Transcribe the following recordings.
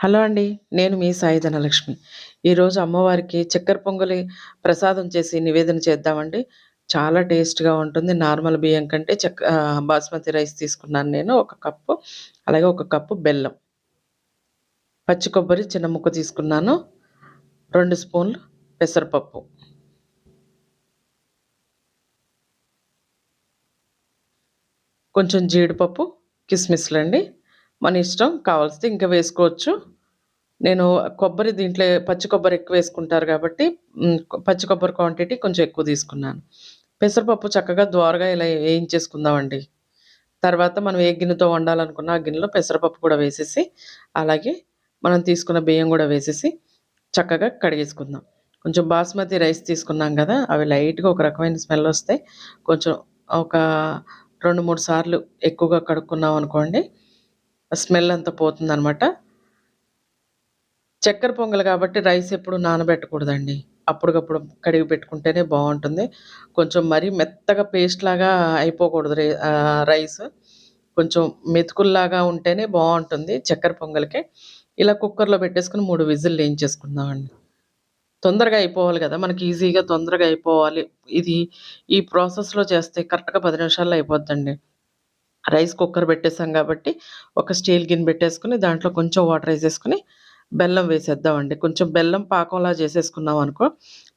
Hello అండి. నేను మీ సాయి ధనలక్ష్మి. ఈరోజు అమ్మవారికి చక్కెర పొంగలి ప్రసాదం చేసి నివేదన చేద్దామండి. చాలా టేస్ట్‌గా ఉంటుంది. నార్మల్ బియ్యం కంటే చక్క బాస్మతి రైస్ తీసుకున్నాను నేను ఒక కప్పు. అలాగే ఒక కప్పు బెల్లం. పచ్చి కొబ్బరి చిన్న ముక్క తీసుకున్నాను. రెండు స్పూన్లు పెసరపప్పు. కొంచెం జీడిపప్పు, కిస్మిస్‌లండి. మన ఇష్టం కావాల్సింది ఇంకా వేసుకోవచ్చు. నేను కొబ్బరి దీంట్లో పచ్చి కొబ్బరి ఎక్కువ వేసుకుంటారు కాబట్టి పచ్చి కొబ్బరి క్వాంటిటీ కొంచెం ఎక్కువ తీసుకున్నాను. పెసరపప్పు చక్కగా ద్వారగా ఇలా వేయించేసుకుందామండి. తర్వాత మనం ఏ గిన్నెతో వండాలనుకున్న ఆ గిన్నెలో పెసరపప్పు కూడా వేసేసి, అలాగే మనం తీసుకున్న బియ్యం కూడా వేసేసి చక్కగా కడిగేసుకుందాం. కొంచెం బాస్మతి రైస్ తీసుకున్నాం కదా అవి లైట్‌గా ఒక రకమైన స్మెల్ వస్తాయి కొంచెం ఒక 2, 3 సార్లు ఎక్కువగా కడుక్కున్నాం అనుకోండి స్మెల్ అంతా పోతుందనమాట. చక్కెర పొంగల్ కాబట్టి రైస్ ఎప్పుడు నానబెట్టకూడదండి. అప్పటికప్పుడు కడిగి పెట్టుకుంటేనే బాగుంటుంది కొంచెం మరీ మెత్తగా పేస్ట్‌లాగా అయిపోకూడదు రే రైస్. కొంచెం మెతుకుల్లాగా ఉంటేనే బాగుంటుంది చక్కెర పొంగల్‌కి. ఇలా కుక్కర్‌లో పెట్టేసుకుని మూడు విజిల్లు వేయించేసుకుందామండి. తొందరగా అయిపోవాలి కదా మనకి ఈజీగా తొందరగా అయిపోవాలి. ఇది ఈ ప్రాసెస్‌లో చేస్తే కరెక్ట్‌గా పది నిమిషాల్లో అయిపోద్దండి. రైస్ కుక్కర్ పెట్టేసాం కాబట్టి ఒక స్టీల్ గిన్నె పెట్టేసుకొని దాంట్లో కొంచెం వాటర్ వేసేసుకుని బెల్లం వేసేద్దామండి. కొంచెం బెల్లం పాకంలా చేసేసుకున్నాం అనుకో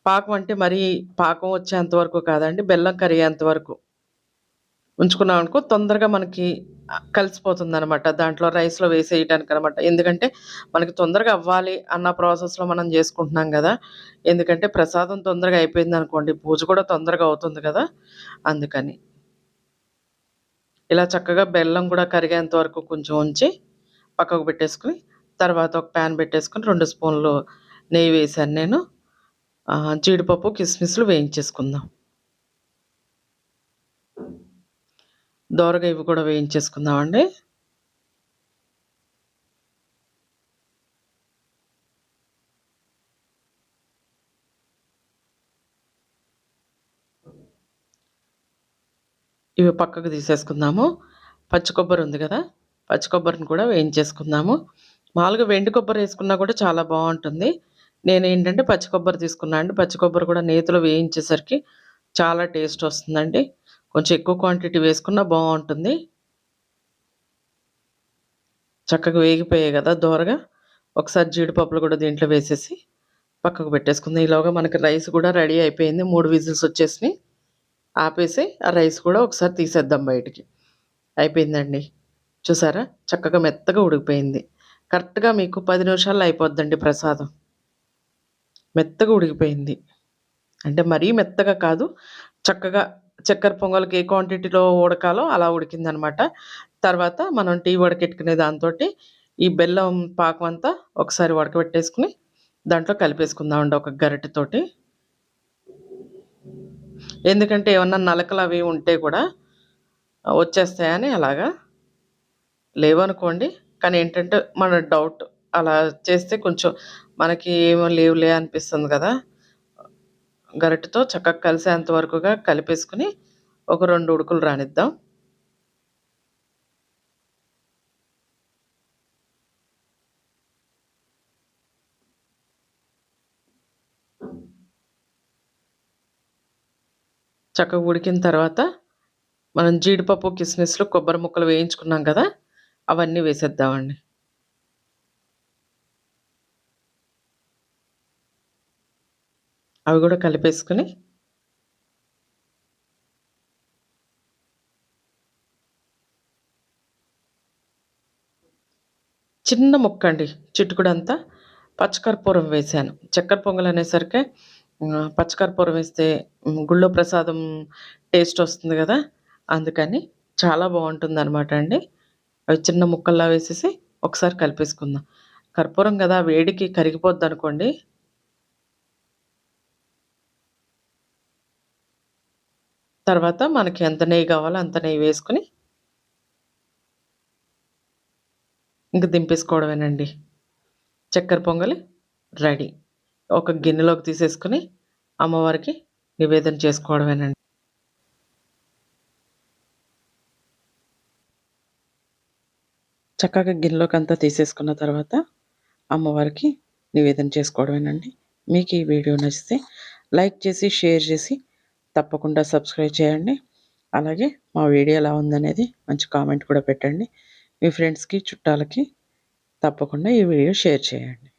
పాకం అంటే మరీ పాకం వచ్చేంత వరకు కాదండి. బెల్లం కరిగేంత వరకు ఉంచుకున్నామనుకో తొందరగా మనకి కలిసిపోతుంది కలిసిపోతుందనమాట. దాంట్లో రైస్‌లో వేసేయటానికి అనమాట ఎందుకంటే మనకి తొందరగా అవ్వాలి అన్న ప్రాసెస్‌లో మనం చేసుకుంటున్నాం కదా ఎందుకంటే ప్రసాదం తొందరగా అయిపోయిందనుకోండి, పూజ కూడా తొందరగా అవుతుంది కదా అందుకని. ఇలా చక్కగా బెల్లం కూడా కరిగేంత వరకు కొంచెం ఉంచి, పక్కకు పెట్టేసుకొని, తర్వాత ఒక ప్యాన్ పెట్టేసుకొని రెండు స్పూన్లు నెయ్యి వేసాను నేను. జీడిపప్పు, కిస్మిస్‌లు వేయించేసుకుందాం. దోరగా ఇవి కూడా వేయించేసుకుందామండి. ఇవి పక్కకు తీసేసుకుందాము. పచ్చి కొబ్బరి ఉంది కదా పచ్చి కొబ్బరిని కూడా వేయించేసుకుందాము. మామూలుగా వెండి కొబ్బరి వేసుకున్నా కూడా చాలా బాగుంటుంది నేను ఏంటంటే పచ్చి కొబ్బరి తీసుకున్నా అండి. పచ్చి కొబ్బరి కూడా నేతిలో వేయించేసరికి చాలా టేస్ట్ వస్తుందండి. కొంచెం ఎక్కువ క్వాంటిటీ వేసుకున్నా బాగుంటుంది చక్కగా వేగిపోయాయి కదా దోరగా. ఒకసారి జీడిపప్పులు కూడా దీంట్లో వేసేసి పక్కకు పెట్టేసుకుందాం. ఈలోగా మనకి రైస్ కూడా రెడీ అయిపోయింది. మూడు విజిల్స్ వచ్చేసినాయి. ఆపేసి ఆ రైస్ కూడా ఒకసారి తీసేద్దాం బయటికి. అయిపోయిందండి. చూసారా? చక్కగా మెత్తగా ఉడికిపోయింది. కరెక్ట్‌గా మీకు పది నిమిషాల్లో అయిపోద్దండి ప్రసాదం. మెత్తగా ఉడికిపోయింది. అంటే మరీ మెత్తగా కాదు. చక్కగా చక్కెర పొంగల్‌కి ఏ క్వాంటిటీలో ఉడకాలో అలా ఉడికిందనమాట. తర్వాత మనం టీ వడకెట్టుకునే దాంతోటి ఈ బెల్లం పాకం అంతా ఒకసారి ఉడకబెట్టేసుకుని దాంట్లో కలిపేసుకుందామండి ఒక గరిటెతోటి. ఎందుకంటే ఏమన్నా నలకలు అవి ఉంటే కూడా వచ్చేస్తాయని అలాగా. లేవనుకోండి. కానీ ఏంటంటే మన డౌట్. అలా చేస్తే కొంచెం మనకి ఏమో లేవులే అనిపిస్తుంది కదా గరిటతో చక్కగా కలిసేంత వరకుగా కలిపేసుకుని ఒక రెండు ఉడుకులు రానిద్దాం. చక్కగా ఉడికిన తర్వాత మనం జీడిపప్పు, కిస్మిస్‌లు, కొబ్బరి ముక్కలు వేయించుకున్నాం కదా అవన్నీ వేసేద్దామండి. అవి కూడా కలిపేసుకొని చిన్న ముక్క అండి చిట్టుకుడంతా పచ్చకర్పూరం వేశాను. చక్కెర పొంగల్ అనేసరికి పచ్చకర్పూరం వేస్తే గుళ్ళో ప్రసాదం టేస్ట్ వస్తుంది కదా అందుకని చాలా బాగుంటుంది అనమాట అండి. అవి చిన్న ముక్కల్లా వేసేసి ఒకసారి కలిపేసుకుందాం. కర్పూరం కదా వేడికి కరిగిపోద్దనుకోండి. తర్వాత మనకి ఎంత నెయ్యి కావాలో అంత నెయ్యి వేసుకొని ఇంక దింపేసుకోవడమేనండి. చక్కెర పొంగలి రెడీ. ఒక గిన్నెలోకి తీసేసుకుని అమ్మవారికి నివేదన చేసుకోవడమేనండి. చక్కగా గిన్నెలోకి అంతా తీసేసుకున్న తర్వాత అమ్మవారికి నివేదన చేసుకోవడమేనండి. మీకు ఈ వీడియో నచ్చితే లైక్ చేసి షేర్ చేసి తప్పకుండా సబ్స్క్రైబ్ చేయండి. అలాగే మా వీడియో ఎలా ఉందనేది మంచి కామెంట్ కూడా పెట్టండి. మీ ఫ్రెండ్స్కి చుట్టాలకి తప్పకుండా ఈ వీడియో షేర్ చేయండి.